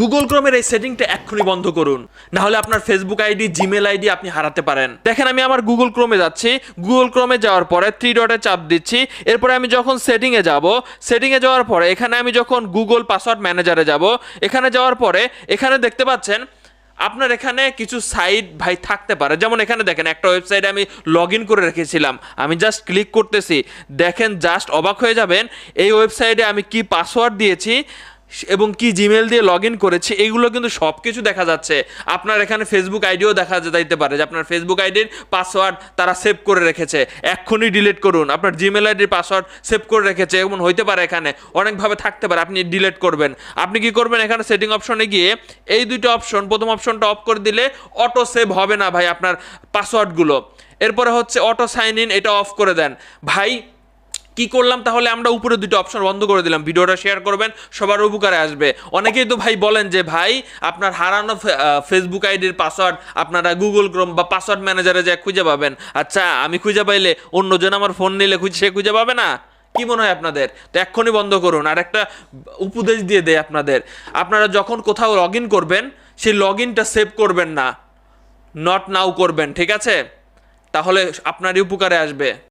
Google ক্রোমের এই সেটিংটা এক্ষুনি বন্ধ করুন। না হলে আপনার ফেসবুক আইডি জিমেল আইডি আপনি হারাতে পারেন। দেখেন, আমি আমার গুগল ক্রোমে যাচ্ছি। গুগল ক্রোমে যাওয়ার পরে থ্রি ডটে চাপ দিচ্ছি। এরপরে আমি যখন সেটিংয়ে যাব সেটিংয়ে যাওয়ার পরে এখানে আমি যখন গুগল পাসওয়ার্ড ম্যানেজারে যাব, এখানে যাওয়ার পরে এখানে দেখতে পাচ্ছেন, আপনার এখানে কিছু সাইট ভাই থাকতে পারে। যেমন এখানে দেখেন, একটা ওয়েবসাইটে আমি লগ ইন করে রেখেছিলাম। আমি জাস্ট ক্লিক করতেছি। দেখেন জাস্ট অবাক হয়ে যাবেন, এই ওয়েবসাইটে আমি কি পাসওয়ার্ড দিয়েছি? এবং কি জিমেল দিয়ে লগ ইন করেছি, এইগুলো কিন্তু সব কিছু দেখা যাচ্ছে। আপনার এখানে ফেসবুক আইডিও দেখা যাইতে পারে যে আপনার ফেসবুক আইডির পাসওয়ার্ড তারা সেভ করে রেখেছে। এক্ষুনি ডিলিট করুন। আপনার জিমেল আইডির পাসওয়ার্ড সেভ করে রেখেছে, এমন হইতে পারে এখানে। অনেকভাবে থাকতে পারে, আপনি ডিলিট করবেন। আপনি কি করবেন এখানে সেটিং অপশনে গিয়ে, এই দুটো অপশন প্রথম অপশনটা অফ করে দিলে অটো সেভ হবে না ভাই আপনার পাসওয়ার্ডগুলো এরপরে হচ্ছে অটো সাইন ইন এটা অফ করে দেন। ভাই কি করলাম তাহলে আমরা উপরে দুটো অপশন বন্ধ করে দিলাম। ভিডিওটা শেয়ার করবেন, সবার উপকারে আসবে। অনেকেই তো ভাই বলেন যে, ভাই, আপনার হারানো ফেসবুক আইডির পাসওয়ার্ড আপনারা গুগল ক্রোম বা পাসওয়ার্ড ম্যানেজারে যা খুঁজে পাবেন। আচ্ছা আমি খুঁজে পাইলে অন্যজন আমার ফোন নিলে খুঁজে, সে খুঁজে পাবে না? কি মনে হয় আপনাদের? তো এক্ষুনি বন্ধ করুন। আর একটা উপদেশ দিয়ে দেয় আপনাদের। আপনারা যখন কোথাও লগ করবেন, সেই লগ সেভ করবেন না। নট নাও করবেন, ঠিক আছে? তাহলে আপনারই উপকারে আসবে।